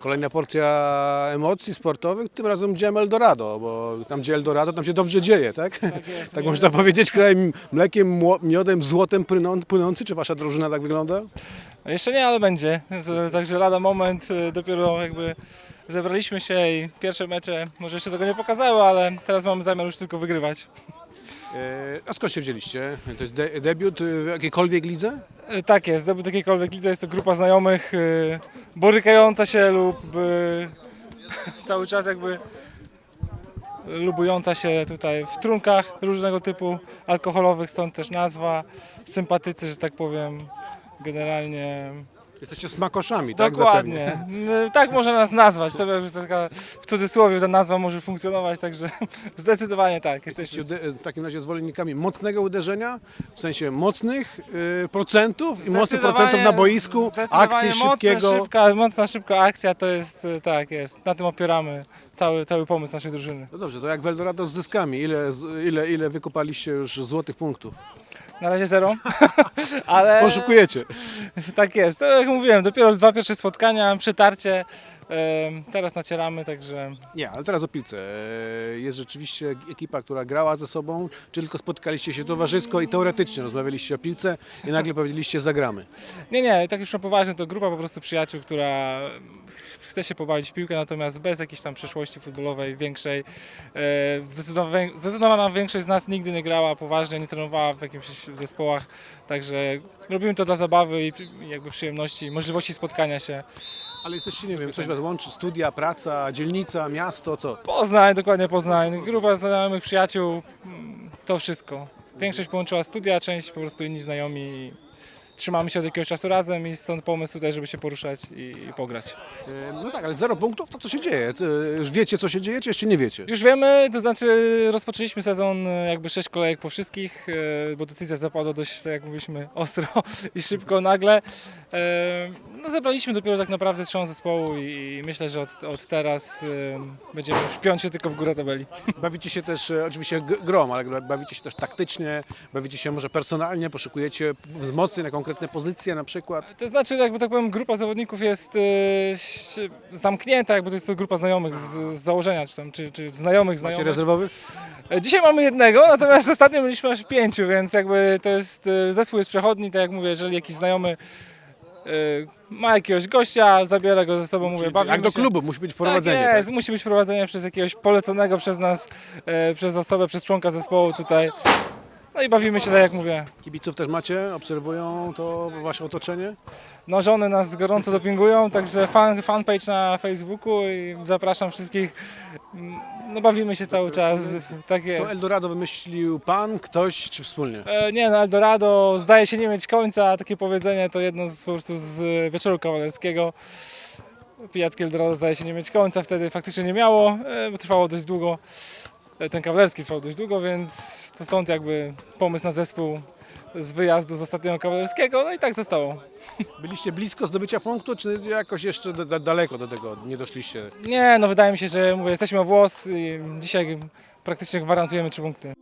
Kolejna porcja emocji sportowych, tym razem gdzie Eldorado, bo tam gdzie Eldorado, tam się dobrze dzieje, tak? Tak, jest. można powiedzieć, krajem mlekiem, miodem, złotem płynący. Czy wasza drużyna tak wygląda? Jeszcze nie, ale będzie. Także lada moment, y, dopiero jakby zebraliśmy się i pierwsze mecze może jeszcze tego nie pokazały, ale teraz mamy zamiar już tylko wygrywać. E, a skąd się wzięliście? To jest de- debiut w jakiejkolwiek lidze? Y, Tak jest, zdobyt jakiejkolwiek lidze jest to grupa znajomych, y, borykająca się lub cały czas jakby lubująca się tutaj w trunkach różnego typu alkoholowych, stąd też nazwa, sympatycy, że tak powiem, generalnie Jesteście smakoszami, tak? Dokładnie. M, Tak można nas nazwać. To jakby taka w cudzysłowie ta nazwa może funkcjonować, także zdecydowanie tak. Jesteście de- w takim razie zwolennikami mocnego uderzenia, w sensie mocnych y, procentów i mocnych procentów na boisku, zdecydowanie akcji mocna, szybkiego. Szybka, mocna, szybka akcja to jest y, tak jest. Na tym opieramy cały, cały pomysł naszej drużyny. No dobrze, to jak w Eldorado z zyskami, ile, z- ile, ile wykopaliście już złotych punktów? Na razie zero, ale Poszukujecie. tak jest. To jak mówiłem, dopiero dwa pierwsze spotkania, przytarcie. em, Teraz nacieramy, także Nie, ale teraz o piłce. E, Jest rzeczywiście ekipa, która grała ze sobą, czy tylko spotkaliście się towarzysko i teoretycznie rozmawialiście o piłce i nagle powiedzieliście zagramy. Nie, nie, tak już na poważnie, to grupa po prostu przyjaciół, która chce się pobawić w piłkę, natomiast bez jakiejś tam przeszłości futbolowej większej. E, Zdecydowa- Zdecydowana większość z nas nigdy nie grała poważnie, nie trenowała w jakimś zespołach, także robimy to dla zabawy i jakby przyjemności, możliwości spotkania się. Ale jesteście, nie wiem, coś was łączy, studia, praca, dzielnica, miasto, co? Poznań, dokładnie Poznań, grupa znajomych przyjaciół, mm, to wszystko. Większość połączyła studia, część po prostu inni znajomi. Trzymamy się od jakiegoś czasu razem i stąd pomysł tutaj, żeby się poruszać i, i pograć. E, No tak, ale zero punktów, to co się dzieje? E, Już wiecie, co się dzieje, czy jeszcze nie wiecie? Już wiemy, to znaczy rozpoczęliśmy sezon e, jakby sześć kolejek po wszystkich, bo decyzja zapadła dość, tak jak mówiliśmy, ostro i szybko, nagle. No zebraliśmy dopiero tak naprawdę trzon zespołu i myślę, że od, od teraz będziemy już piąć się tylko w górę tabeli. Bawicie się też, oczywiście g- grą, ale bawicie się też taktycznie, bawicie się może personalnie, poszukujecie wzmocnień na konkretne pozycje na przykład. To znaczy, jakby tak powiem, grupa zawodników jest e, zamknięta, jakby to jest to grupa znajomych z, z założenia, czy, tam, czy, czy znajomych Macie znajomych. rezerwowych? E, Dzisiaj mamy jednego, natomiast ostatnio mieliśmy aż pięciu, więc jakby to jest, e, zespół jest przechodni, tak jak mówię, jeżeli jakiś znajomy e, ma jakiegoś gościa, zabiera go ze sobą, mówię, bawimy Jak do się. klubu, musi być wprowadzenie. Tak jest, tak? musi być prowadzenie przez jakiegoś poleconego przez nas, e, przez osobę, przez członka zespołu tutaj. No i bawimy się, tak jak mówię. Kibiców też macie, obserwują to wasze otoczenie? No żony nas gorąco dopingują, także fan, fanpage na Facebooku i zapraszam wszystkich. Mm, No bawimy się cały czas, tak jest. To Eldorado wymyślił pan, ktoś czy wspólnie? E, Nie, no Eldorado zdaje się nie mieć końca, takie powiedzenie to jedno z, po prostu z wieczoru kawalerskiego. Pijackie Eldorado zdaje się nie mieć końca, wtedy faktycznie nie miało, e, bo trwało dość długo. Ten kawalerski trwał dość długo, więc to stąd jakby pomysł na zespół z wyjazdu z ostatniego kawalerskiego, no i tak zostało. Byliście blisko zdobycia punktu, czy jakoś jeszcze da- daleko do tego nie doszliście? Nie, no wydaje mi się, że mówię, jesteśmy o włos i dzisiaj praktycznie gwarantujemy trzy punkty.